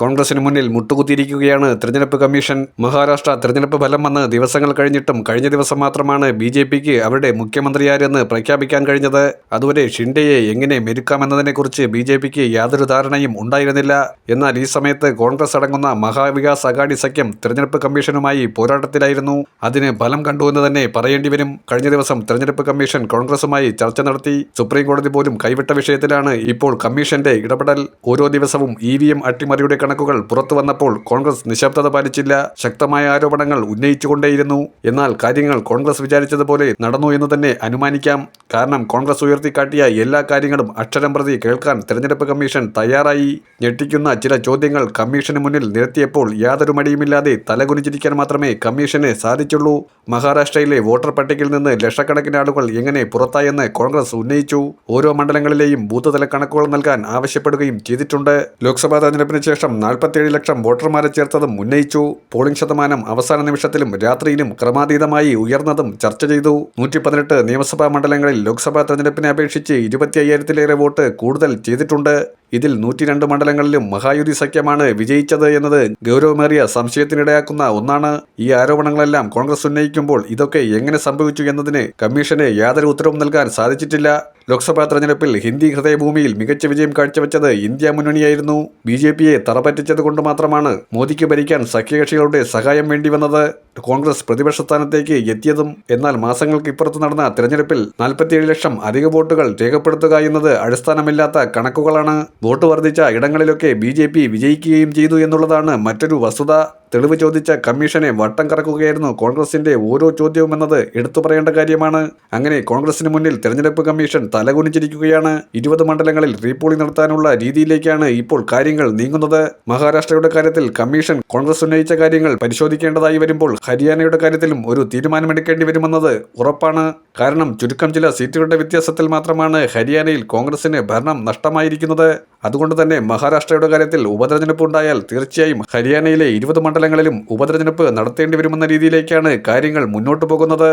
കോൺഗ്രസിന് മുന്നിൽ മുട്ടുകുത്തിയിരിക്കുകയാണ് തെരഞ്ഞെടുപ്പ് കമ്മീഷൻ. മഹാരാഷ്ട്ര തെരഞ്ഞെടുപ്പ് ഫലം വന്ന് ദിവസങ്ങൾ കഴിഞ്ഞിട്ടും കഴിഞ്ഞ ദിവസം മാത്രമാണ് ബി ജെ പിക്ക് അവരുടെ മുഖ്യമന്ത്രിയാരെന്ന് പ്രഖ്യാപിക്കാൻ കഴിഞ്ഞത്. അതുവരെ ഷിൻഡെയെ എങ്ങനെ മെരുക്കാമെന്നതിനെക്കുറിച്ച് ബി ജെ പിക്ക് യാതൊരു ധാരണയും ഉണ്ടായിരുന്നില്ല. എന്നാൽ ഈ സമയത്ത് കോൺഗ്രസ് അടങ്ങുന്ന മഹാവികാസ് അഗാഡി സഖ്യം തെരഞ്ഞെടുപ്പ് കമ്മീഷനുമായി പോരാട്ടത്തിലായിരുന്നു. അതിന് ഫലം കണ്ടു എന്ന് തന്നെ പറയേണ്ടി വരും. കഴിഞ്ഞ ദിവസം തെരഞ്ഞെടുപ്പ് കമ്മീഷൻ കോൺഗ്രസുമായി ചർച്ച നടത്തി. സുപ്രീം കോടതി പോലും കൈവിട്ട വിഷയത്തിലാണ് ഇപ്പോൾ കമ്മീഷന്റെ ഇടപെടൽ. ഓരോ ദിവസവും ഇ വി എം അട്ടിമറിയുടെ കണക്കുകൾ പുറത്തു വന്നപ്പോൾ കോൺഗ്രസ് നിശബ്ദത പാലിച്ചില്ല. ശക്തമായ ആരോപണങ്ങൾ ഉന്നയിച്ചുകൊണ്ടേയിരുന്നു. എന്നാൽ കാര്യങ്ങൾ കോൺഗ്രസ് വിചാരിച്ചതുപോലെ നടന്നു എന്ന് തന്നെ അനുമാനിക്കാം. കാരണം കോൺഗ്രസ് ഉയർത്തിക്കാട്ടിയ എല്ലാ കാര്യങ്ങളും അക്ഷരം പ്രതി കേൾക്കാൻ തെരഞ്ഞെടുപ്പ് കമ്മീഷൻ തയ്യാറായി. ഞെട്ടിക്കുന്ന ചില ചോദ്യങ്ങൾ കമ്മീഷന് മുന്നിൽ നിരത്തിയപ്പോൾ യാതൊരു മടിയുമില്ലാതെ തലകുനിച്ചിരിക്കാൻ മാത്രമേ കമ്മീഷന് സാധിച്ചുള്ളൂ. മഹാരാഷ്ട്രയിലെ വോട്ടർ പട്ടികയിൽ നിന്ന് ലക്ഷക്കണക്കിന് ആളുകൾ എങ്ങനെ പുറത്തായെന്ന് കോൺഗ്രസ് ഉന്നയിച്ചു. ഓരോ മണ്ഡലങ്ങളിലെയും ബൂത്ത് തല കണക്കുകൾ നൽകാൻ ആവശ്യപ്പെടുകയും ചെയ്തിട്ടുണ്ട്. ലോക്സഭാ തെരഞ്ഞെടുപ്പിന് ശേഷം നാൽപ്പത്തിയേഴ് ലക്ഷം വോട്ടർമാരെ ചേർത്തതും ഉന്നയിച്ചു. പോളിംഗ് ശതമാനം അവസാന നിമിഷത്തിലും രാത്രിയിലും ക്രമാതീതമായി ഉയർന്നതും ചർച്ച ചെയ്തു. നൂറ്റി പതിനെട്ട് നിയമസഭാ മണ്ഡലങ്ങളിൽ ലോക്സഭാ തെരഞ്ഞെടുപ്പിനെ അപേക്ഷിച്ച് ഇരുപത്തി അയ്യായിരത്തിലേറെ വോട്ട് കൂടുതൽ ചെയ്തിട്ടുണ്ട്. ഇതിൽ നൂറ്റി രണ്ട് മണ്ഡലങ്ങളിലും മഹായുതി സഖ്യമാണ് വിജയിച്ചത് എന്നത് ഗൗരവമേറിയ സംശയത്തിനിടയാക്കുന്ന ഒന്നാണ്. ഈ ആരോപണങ്ങളെല്ലാം കോൺഗ്രസ് ഉന്നയിക്കുമ്പോൾ ഇതൊക്കെ എങ്ങനെ സംഭവിച്ചു എന്നതിന് കമ്മീഷന് യാതൊരു ഉത്തരവും നൽകാൻ സാധിച്ചിട്ടില്ല. ലോക്സഭാ തെരഞ്ഞെടുപ്പിൽ ഹിന്ദി ഹൃദയഭൂമിയിൽ മികച്ച വിജയം കാഴ്ചവെച്ചത് ഇന്ത്യ മുന്നണിയായിരുന്നു. ബി ജെ പിയെ തറപറ്റിച്ചത് കൊണ്ട് മാത്രമാണ് മോദിക്ക് ഭരിക്കാൻ സഖ്യകക്ഷികളുടെ സഹായം വേണ്ടിവന്നത് കോൺഗ്രസ് പ്രതിപക്ഷ സ്ഥാനത്തേക്ക് എത്തിയതും എന്നാൽ മാസങ്ങൾക്ക് ഇപ്പുറത്ത് നടന്ന തെരഞ്ഞെടുപ്പിൽ നാൽപ്പത്തിയേഴ് ലക്ഷം അധിക വോട്ടുകൾ രേഖപ്പെടുത്തുക എന്നത് അടിസ്ഥാനമില്ലാത്ത കണക്കുകളാണ്. വോട്ട് വർദ്ധിച്ച ഇടങ്ങളിലൊക്കെ ബി വിജയിക്കുകയും ചെയ്തു എന്നുള്ളതാണ് മറ്റൊരു വസ്തുത. തെളിവ് ചോദിച്ച കമ്മീഷനെ വട്ടം കറക്കുകയായിരുന്നു കോൺഗ്രസിന്റെ ഓരോ ചോദ്യവും എന്നത് എടുത്തു പറയേണ്ട കാര്യമാണ്. അങ്ങനെ കോൺഗ്രസിന് മുന്നിൽ തെരഞ്ഞെടുപ്പ് കമ്മീഷൻ തലകുനിച്ചിരിക്കുകയാണ്. ഇരുപത് മണ്ഡലങ്ങളിൽ റീപോളിംഗ് നടത്താനുള്ള രീതിയിലേക്കാണ് ഇപ്പോൾ കാര്യങ്ങൾ നീങ്ങുന്നത്. മഹാരാഷ്ട്രയുടെ കാര്യത്തിൽ കമ്മീഷൻ കോൺഗ്രസ് ഉന്നയിച്ച കാര്യങ്ങൾ പരിശോധിക്കേണ്ടതായി വരുമ്പോൾ ഹരിയാനയുടെ കാര്യത്തിലും ഒരു തീരുമാനമെടുക്കേണ്ടി വരുമെന്നത് ഉറപ്പാണ്. കാരണം ചുരുക്കം ചില സീറ്റുകളുടെ വ്യത്യാസത്തിൽ മാത്രമാണ് ഹരിയാനയിൽ കോൺഗ്രസിന് ഭരണം നഷ്ടമായിരിക്കുന്നത്. അതുകൊണ്ട് തന്നെ മഹാരാഷ്ട്രയുടെ കാര്യത്തിൽ ഉപതെരഞ്ഞെടുപ്പ് ഉണ്ടായാൽ തീർച്ചയായും ഹരിയാനയിലെ ഇരുപത് മണ്ഡലങ്ങളിലും ഉപതെരഞ്ഞെടുപ്പ് നടത്തേണ്ടി വരുമെന്ന രീതിയിലേക്കാണ് കാര്യങ്ങൾ മുന്നോട്ട് പോകുന്നത്.